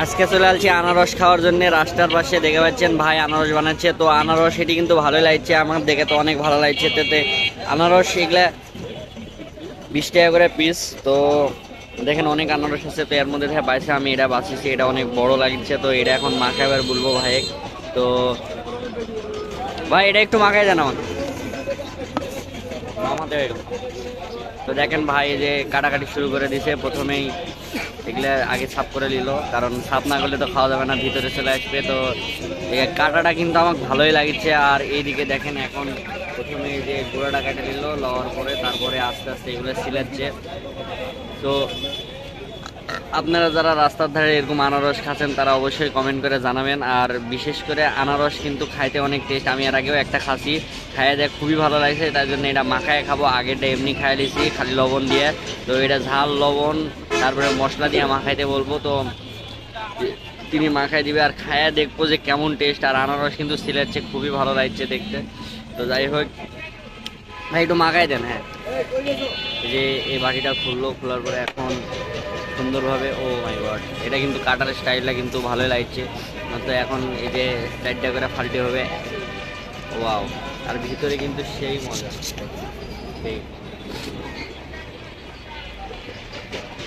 আজকে চলে আসছি আনারস খাওয়ার জন্য। রাস্তার পাশে দেখে পাচ্ছেন ভাই আনারস বানাচ্ছে। তো আনারস এটি কিন্তু ভালোই লাগছে। আমার দেখে তো অনেক ভালো লাগছে। তেতে আনারস এগুলা বিশ টাকা করে পিস তো দেখেন অনেক আনারস আছে। তো এর মধ্যে থেকে পাইছে আমি, এটা বাঁচিয়েছি। এটা অনেক বড় লাগছে। তো এটা এখন মাখাবার বলব ভাই। তো ভাই, এটা একটু মাখাই দেন আমার তো দেখেন ভাই যে কাটাকাটি শুরু করে দিয়েছে প্রথমেই এগুলো আগে সাফ করে নিল, কারণ সাফ না করলে তো খাওয়া যাবে না, ভিতরে চলে আসবে। তো কাটাটা কিন্তু আমার ভালোই লাগছে, আর এইদিকে দেখেন এখন প্রথমে যে গোড়াটা কেটে নিল, লওয়ার পরে তারপরে আস্তে আস্তে এগুলো সিলাচ্ছে। তো আপনারা যারা রাস্তার ধারে এরকম আনারস খাচ্ছেন, তারা অবশ্যই কমেন্ট করে জানাবেন। আর বিশেষ করে আনারস কিন্তু খাইতে অনেক টেস্ট আমি এর আগেও একটা খাসি খাইয়ে দেখ খুবই ভালো লাগছে, তার জন্য এটা মাখায় খাব। আগেটা এমনি খাই লিছি খালি লবণ দিয়ে। তো এটা ঝাল, লবণ তারপরে মশলা দিয়ে মাখাইতে বলব, তো তিনি মাখাই দিবে আর খায়া দেখব যে কেমন টেস্ট আর আনারস কিন্তু সিলেটছে খুবই ভালো লাগছে দেখতে। তো যাই হোক, ভাই একটু মাখাই দেন হ্যাঁ। যে এই বাটিটা খুললো, খোলার পরে এখন সুন্দরভাবে, ও মাই গড এটা কিন্তু কাটার স্টাইলটা কিন্তু ভালোই লাগছে। তো এখন এই যে চারটা করে ফাল্টে হবে। ওয়াও, আর ভিতরে কিন্তু সেই মজা।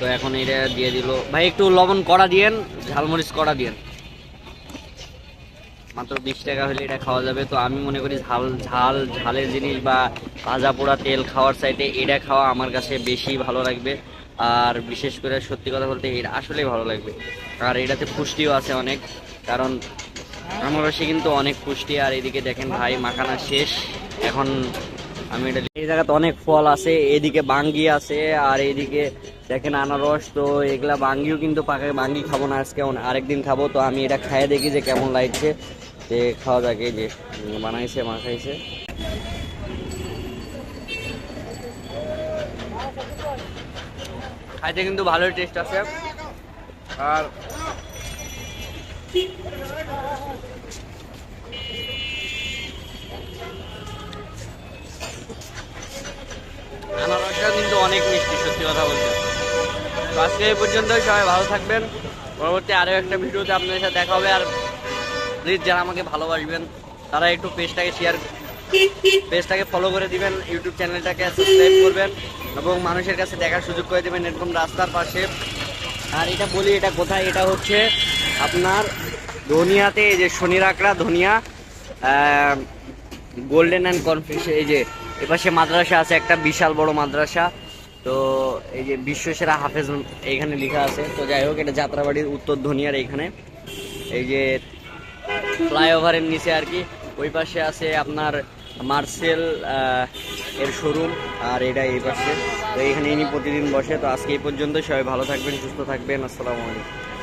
তো এখন এটা দিয়ে দিল। ভাই, একটু লবণ কড়া দিয়েন, ঝালমরিচ কড়া দিয়েন। মাত্র বিশ টাকা হলে এটা খাওয়া যাবে। তো আমি মনে করি ঝাল ঝাল, ঝালের জিনিস বা ভাজা পোড়া তেল খাওয়ার সাইডে এটা খাওয়া আমার কাছে বেশি ভালো লাগবে। আর বিশেষ করে সত্যি কথা বলতে এটা আসলেই ভালো লাগবে। আর এটাতে পুষ্টিও আছে অনেক। কারণ আনারসে কিন্তু অনেক পুষ্টি। আর এদিকে দেখেন ভাই, মাখানা শেষ। এখন আমি এটা এই জায়গাতে অনেক ফল আছে, এদিকে বাঙ্গি আছে, আর এইদিকে দেখেন আনারস তো এগুলা বাঙ্গিও কিন্তু পাকে বাঙ্গি খাব না আজকে। আরেকদিন খাব, তো আমি এটা খাইয়ে দেখি যে কেমন লাগছে। যে খাওয়া যাক যে বানাইছে, মাখাইছে। খাইতে কিন্তু ভালোই টেস্ট আছে। আর আনারসটা কিন্তু অনেক মিষ্টি, সত্যি কথা বলতে। তো আজকে এই পর্যন্তই, সবাই ভালো থাকবেন। পরবর্তী আরও একটা ভিডিওতে আপনাদের সাথে দেখা হবে। আর প্লিজ যারা আমাকে ভালোবাসবেন, তারা একটু পেজটাকে শেয়ার পেজটাকে ফলো করে দিবেন ইউটিউব চ্যানেলটাকে সাবস্ক্রাইব করবেন এবং মানুষের কাছে দেখার সুযোগ করে দেবেন এরকম রাস্তার পাশে। আর এটা বলি, এটা কোথায়? এটা হচ্ছে আপনার ধনিয়াতে, এই যে শনি রাকড়া ধনিয়া গোল্ডেন অ্যান্ড কনফিউশ এই যে এপাশে মাদ্রাসা আছে, একটা বিশাল বড় মাদ্রাসা। তো এই যে বিশ্বসেরা হাফেজ এইখানে লেখা আছে। তো যাই হোক, এটা যাত্রাবাড়ির উত্তর ধনিয়ার এখানে। এই যে ফ্লাইওভারের নিচে আর কি, ওই পাশে আছে আপনার মার্সেল এর শোরুম, আর এটা এই পাশে। তো এখানে ইনি প্রতিদিন বসে। তো আজকে এই পর্যন্ত সবাই ভালো থাকবেন, সুস্থ থাকবেন। আসসালামু আলাইকুম।